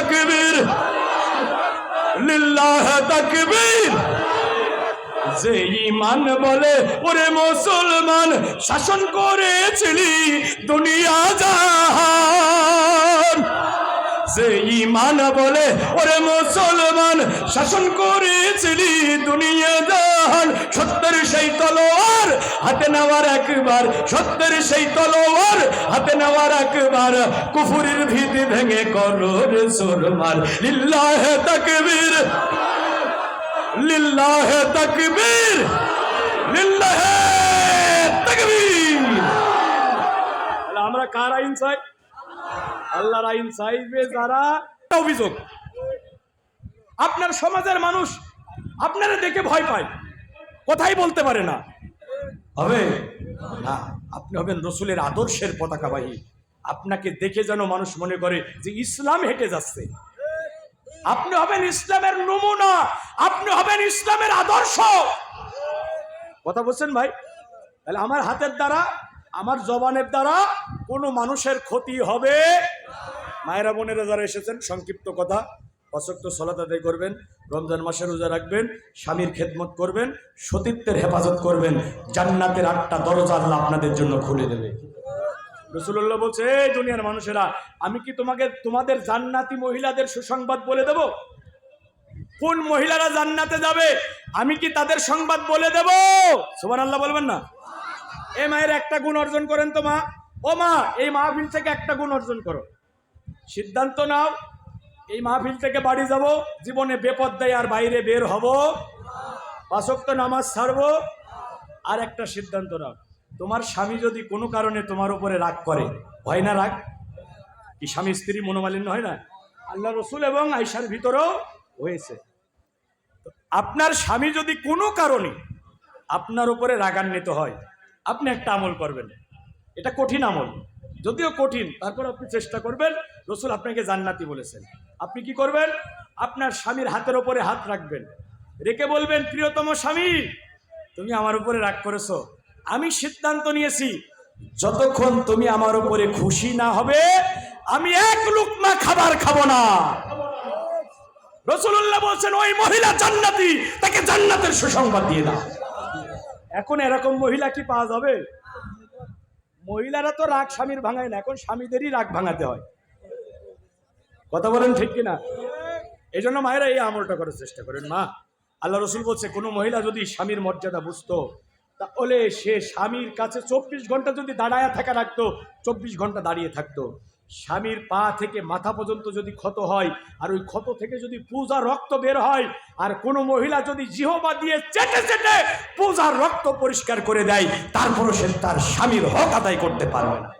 তাকবীর। লিল্লাহ তাকবীর। যে ইমান বলে ওরে মুসলমান শাসন করেছিলি দুনিয়া জাহান। যে ইমান বলে, ওরে মুসলমান, শাসন করেছিলি দুনিয়া জাহান। সত্যের সেই তলোয়ার হাতে নেওয়ার একবার, সত্যের সেই তলোয়ার হাতে নেওয়ার একবার। কুফুরের ভীতি ভেঙে করো রে সুরমার। লিল্লাহ তাকবীর লিল্লাহ তাকবীর লিল্লাহ তাকবীর। আমরা কার আইন চাই? আল্লাহর আইন চাইবে যারা অভিযোগ। আপনার সমাজের মানুষ আপনারা দেখে ভয় পায়। কথাই বলতে পারে না। হবে? না, আপনি হবেন রসুলের আদর্শের পতাকাবাহী। আপনাকে দেখে যেন মানুষ মনে করে যে ইসলাম হেঁটে যাচ্ছে। আপনি হবেন ইসলামের নমুনা। আপনি হবেন ইসলামের আদর্শ। কথা বলছেন ভাই? তাহলে আমার হাতের দ্বারা, আমার জবানের দ্বারা কোনো মানুষের ক্ষতি হবে। মায়েরা বোনেরা যারা এসেছেন, সংক্ষিপ্ত কথা। অসক্ত সলাত আদায় করবেন, রমজান মাসে রোজা রাখবেন, স্বামীর খেদমত করবেন, সতীত্বের হেফাজত করবেন, জান্নাতের আটটা দরজা আল্লাহ আপনাদের জন্য খুলে দেবে। রসুল্লাহ বলছে, এই দুনিয়ার মানুষেরা, আমি কি তোমাকে, তোমাদের জান্নাতি মহিলাদের সুসংবাদ বলে দেব? কোন মহিলারা জান্নাতে যাবে, আমি কি তাদের সংবাদ বলে দেব? সুমান আল্লাহ বলবেন না। এ মায়ের একটা গুণ অর্জন করেন তো মা। ও মা, এই মাহফিল থেকে একটা গুণ অর্জন করো। সিদ্ধান্ত নাও, এই মাহফিল থেকে বাড়ি যাব, জীবনে বেপদ্দায় আর বাইরে বের হব। পাশক্ত নামাজ ছাড়বো, আর একটা সিদ্ধান্ত নাও। তোমার স্বামী যদি কোনো কারণে তোমার উপরে রাগ করে, হয় না রাগ? কি স্বামী স্ত্রী মনোমালিন্য হয় না? আল্লাহ রসুল এবং আইসার ভিতরেও হয়েছে। আপনার স্বামী যদি কোনো কারণে আপনার উপরে রাগান্বিত হয়, আপনি একটা আমল করবেন। এটা কঠিন আমল। যদিও কঠিন, তারপর আপনি চেষ্টা করবেন, রসুল আপনাকে জান্নাতি বলেছেন। আপনি কি করবেন? আপনার স্বামীর হাতের ওপরে হাত রাখবেন। রেখে বলবেন, প্রিয়তম স্বামী, তুমি আমার উপরে রাগ করেছ। আমি সিদ্ধান্ত নিয়েছি, যতক্ষণ তুমি আমার উপরে খুশি না হবে, আমি এক লুকমা খাবার খাব না। রসুল্লাহ বলছেন, ওই মহিলা জান্নাতি, তাকে জান্নাতের সুসংবাদ দিয়ে দাও। এখন এরকম মহিলা কি পাওয়া যাবে? মহিলারা তো রাগ স্বামীর ভাঙায় না, এখন স্বামীদেরই রাগ ভাঙাতে হয়। কথা বলেন ঠিক কিনা? এই জন্য মায়েরা এই আমলটা করার চেষ্টা করেন। মা, আল্লাহ রসুল বলছে, কোনো মহিলা যদি স্বামীর মর্যাদা বুঝতো, তাহলে সে স্বামীর কাছে চব্বিশ ঘণ্টা যদি দাঁড়ায় থাকা রাখতো, চব্বিশ ঘণ্টা দাঁড়িয়ে থাকতো। স্বামীর পা থেকে মাথা পর্যন্ত যদি ক্ষত হয়, আর ওই ক্ষত থেকে যদি পূজার রক্ত বের হয়, আর কোনো মহিলা যদি জিহবা দিয়ে চেটে চেটে পূজার রক্ত পরিষ্কার করে দেয়, তারপরও সে তার স্বামীর হক আদায় করতে পারবে না।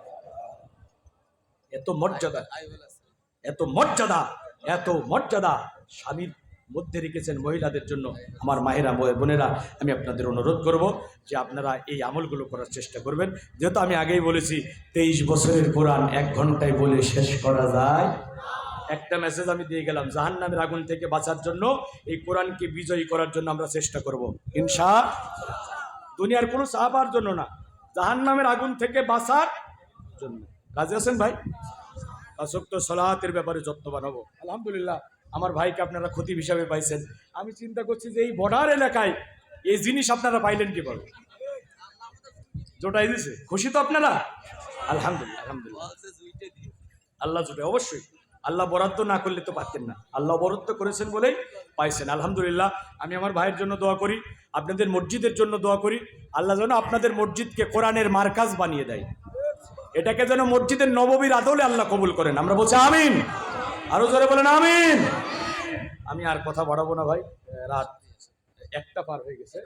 এত মর্যাদা এত মর্যাদা এত মর্যাদা, স্বামীর মধ্যে রেখেছেন মহিলাদের জন্য আমার মায়েরা বোনেরা, আমি আপনাদের অনুরোধ করব যে আপনারা এই আমলগুলো করার চেষ্টা করবেন। যেহেতু আমি আগেই বলেছি, তেইশ বছরের কোরআন এক ঘন্টায় বলে শেষ করা যায়। একটা মেসেজ আমি দিয়ে গেলাম জাহান নামের আগুন থেকে বাঁচার জন্য, এই কোরআনকে বিজয়ী করার জন্য আমরা চেষ্টা করব। ইনশা, দুনিয়ার কোনো সাহাবার জন্য না জাহান নামের আগুন থেকে বাঁচার জন্য। কাজে আছেন ভাই? আসক্ত সলাহাতের ব্যাপারে যত্নবান হব। আলহামদুলিল্লাহ। আমার ভাইকে আপনারা ক্ষতি হিসাবে পাইছেন। আমি চিন্তা করছি যে এই বর্ডার এলাকায় এই জিনিস আপনারা পাইলেন কীভাবে জোটাই দিছে। খুশি তো আপনারা? আলহামদুলিল্লাহ আলহামদুলিল্লাহ। আল্লাহ জুটে, অবশ্যই। আল্লাহ বরাদ্দ না করলে তো পারতেন না। আল্লাহ বরাদ্দ করেছেন বলেই পাইছেন। আলহামদুলিল্লাহ, আমি আমার ভাইয়ের জন্য দোয়া করি, আপনাদের মসজিদের জন্য দোয়া করি। আল্লাহ যেন আপনাদের মসজিদকে কোরআনের মার্কাজ বানিয়ে দেয়। এটাকে যেন মসজিদের নববীর আদলে আল্লাহ কবুল করেন। আমরা বলছি আমিন। আরও জোরে বলেন, আমিন। আমি আর কথা বাড়াবো না ভাই, রাত একটা পার হয়ে গেছে।